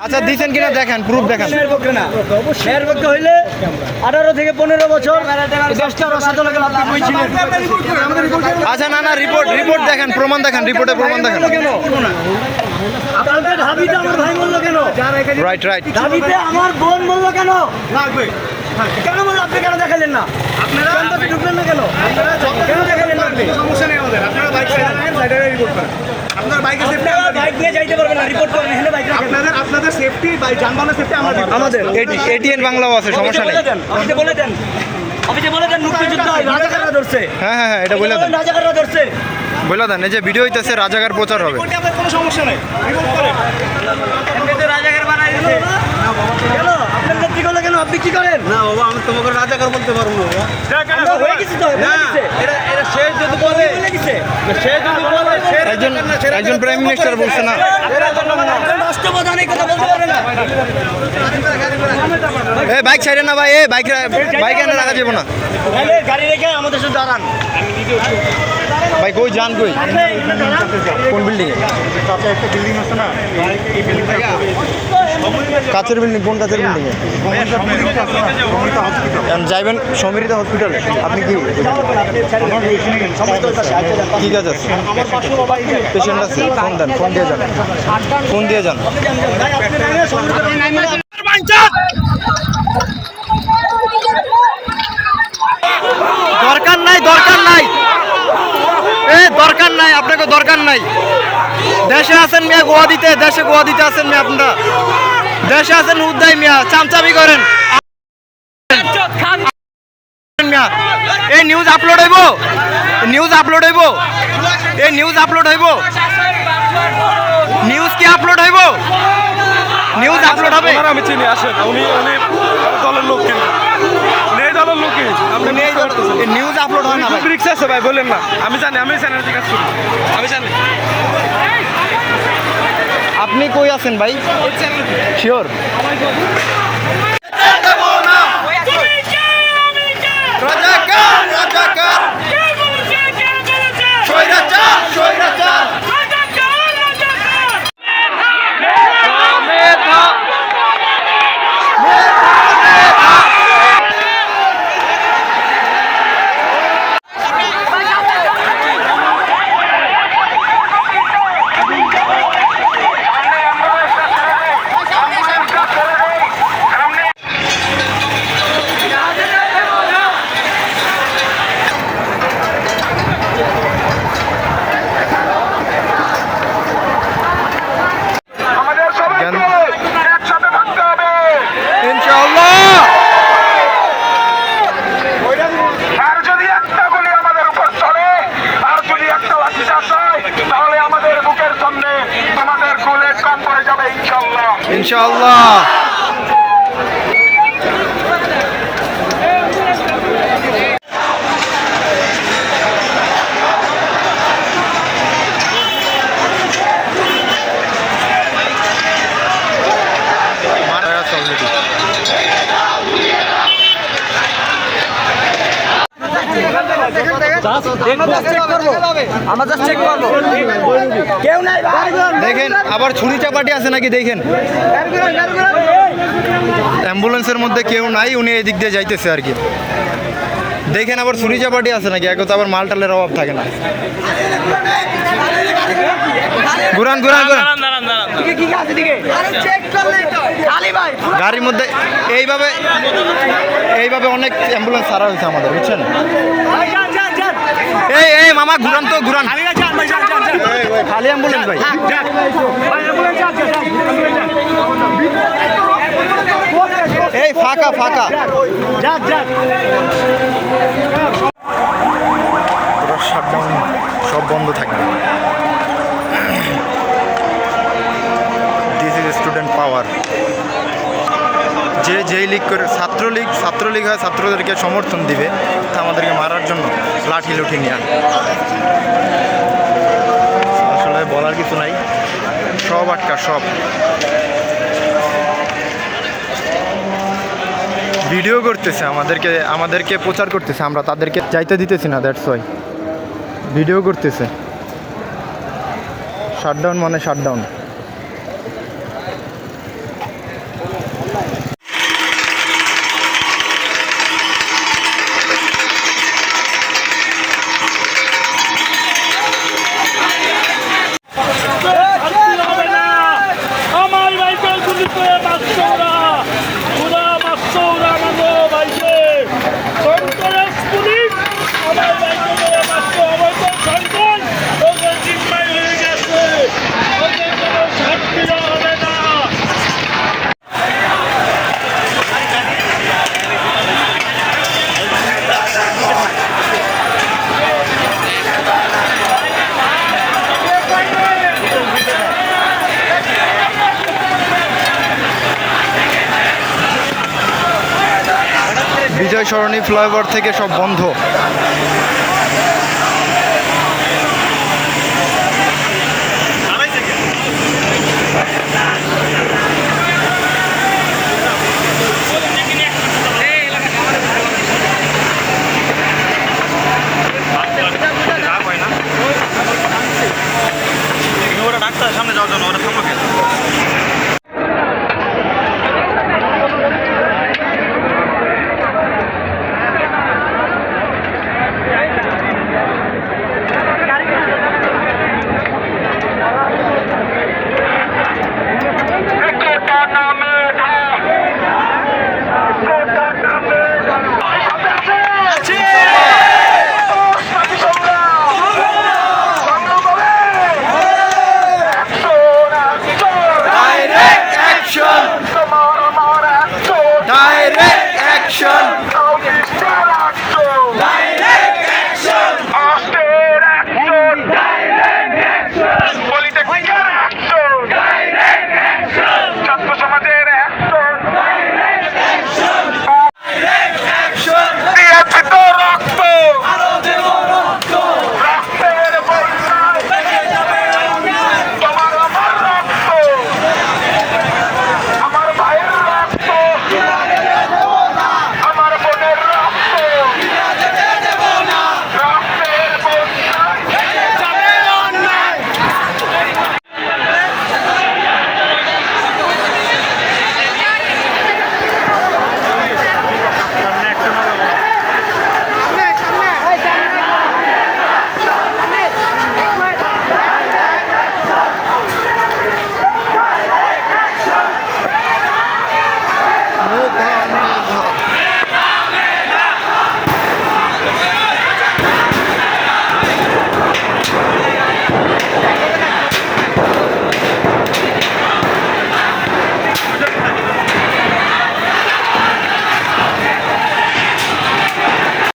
আচ্ছা দিচ্ছেন কিনা দেখেন প্রুফ দেখেন। মেয়ের পক্ষে না। মেয়ের পক্ষে হইলে আঠারো থেকে পনেরো বছর আচ্ছা না না রিপোর্ট রিপোর্ট দেখেন প্রমাণ দেখেন রিপোর্টে প্রমাণ দেখেন। ঢাবিতে আমার ভাই বলল কেন? রাইট রাইট ঢাবিতে আমার বোন বলল কেন? কেন বলল আপনি কেন দেখালেন না? আপনারা ঢুকলেন না কেন? কেন দেখালেন না আপনি? সমস্যা নেই আমাদের। আপনারা বাইক চালান সাইডে রিপোর্ট করেন। আপনার বাইকের সেফটি বাইক নিয়ে যাইতে পারবেন না রিপোর্ট করেন এখানে বাইক আপনাদের আপনাদের সেফটি বাই যানবাহনের সেফটি আমাদের। আমাদের এটিএন বাংলাও আছে সমস্যা নেই। বলে বলে দেন। অফিসে বলে দেন মুক্তিযুদ্ধ হয় রাজাকাররা ধরছে। হ্যাঁ হ্যাঁ হ্যাঁ এটা বলে দেন। রাজাকাররা ধরছে। বলে দেন এই যে ভিডিও হইতেছে রাজাকার প্রচার হবে। কোনো সমস্যা নেই। রিপোর্ট করেন। রাজাকার বানাই দিছে কেন আপনার নেত্রী করলে কেন আপনি কি করেন না বাবা আমি তোমাকে রাজাকার বলতে পারব না আমরা হয়ে গেছি তো বলে এটা এটা সে যদি বলে বলে সে যদি বলে একজন একজন প্রাইম মিনিস্টার বলছে না। রাষ্ট্রপ্রধান এই কথা বলতে পারে না। এ বাইক ছাইড়ে না ভাই এ বাইক বাইক এনে রাখা যাব না। গাড়ি রেখে আমাদের সাথে দাঁড়ান। ভাই কই যান কই? কোন বিল্ডিং একটা বিল্ডিং আছে না? এই বিল্ডিংটা কাছের বিল্ডিং কোন কাছের বিল্ডিং এ। যাইবেন সমীরিতা হসপিটালে আপনি কি কি কাজ আছে পেশেন্ট আছে ফোন দেন ফোন দিয়ে যান। ফোন দিয়ে যান। দরকার নাই দরকার নাই। এ দরকার নাই আপনাকে দরকার নাই। দেশে আছেন মিয়া গোয়া দিতে দেশে গোয়া দিতে আছেন মিয়া আপনারা। দেশে আছেন উদ্দাই মিয়া চামচামি করেন। মিয়া এই নিউজ আপলোড হইব? নিউজ আপলোড হইব? এই নিউজ আপলোড হইব? নিউজ কি আপলোড হইব? নিউজ আপলোড হবে? আমি চিনি আসেন। উনি উনি দলের লোক কিন্তু। নিউজ আপলোড হয় না ভাই। রিক্স আছে ভাই বলেন না। আমি জানি আমি করি। আমি জানি। আপনি কই আছেন ভাই শিওর রাজাকার রাজাকার স্বৈরাচার স্বৈরাচার মেধা আমাদের সবাইকে একসাথে থাকতে হবে ইনশাআল্লাহ আর যদি একটা গুলি আমাদের উপর চলে আর যদি একটা লাঠি চাষ হয় তাহলে আমাদের বুকের সামনে আমাদের গুলে কম পড়ে যাবে ইনশাল্লাহ আমরা জাস্ট চেক করব। কেউ নাই দেখেন আবার ছুরি চাপাটি আছে নাকি? দেখেন। অ্যাম্বুলেন্সের মধ্যে কেউ নাই উনি এই দিক দিয়ে যাইতেছে আর কি। দেখেন আবার ছুরি চাপাটি আছে নাকি? এখন তো আবার মালটালের অভাব থাকে না। ঘুরান ঘুরান গাড়ির মধ্যে এইভাবে এইভাবে অনেক অ্যাম্বুলেন্স সারা হয়েছে আমাদের বুঝছেন? এই এই মামা ঘুরান তো ঘুরান। খালি অ্যাম্বুলেন্স ভাই। যান এই ফাঁকা ফাঁকা। শাটডাউন সব বন্ধ থাকবে দিস ইজ স্টুডেন্ট পাওয়ার যে যেই লীগ করে ছাত্রলীগ ছাত্রলীগ হয়, ছাত্রদেরকে সমর্থন দিবে, তা আমাদেরকে মারার জন্য লাঠি লুঠি নিয়ে। আসলে বলার কিছু নাই। সব আটকা, সব। ভিডিও করতেছে আমাদেরকে আমাদেরকে প্রচার করতেছে, আমরা তাদেরকে যাইতে দিতেছি না দ্যাটস ওয়াই ভিডিও করতেছে। শাটডাউন মানে শাটডাউন সরণি ফ্লাইওভার থেকে সব বন্ধ।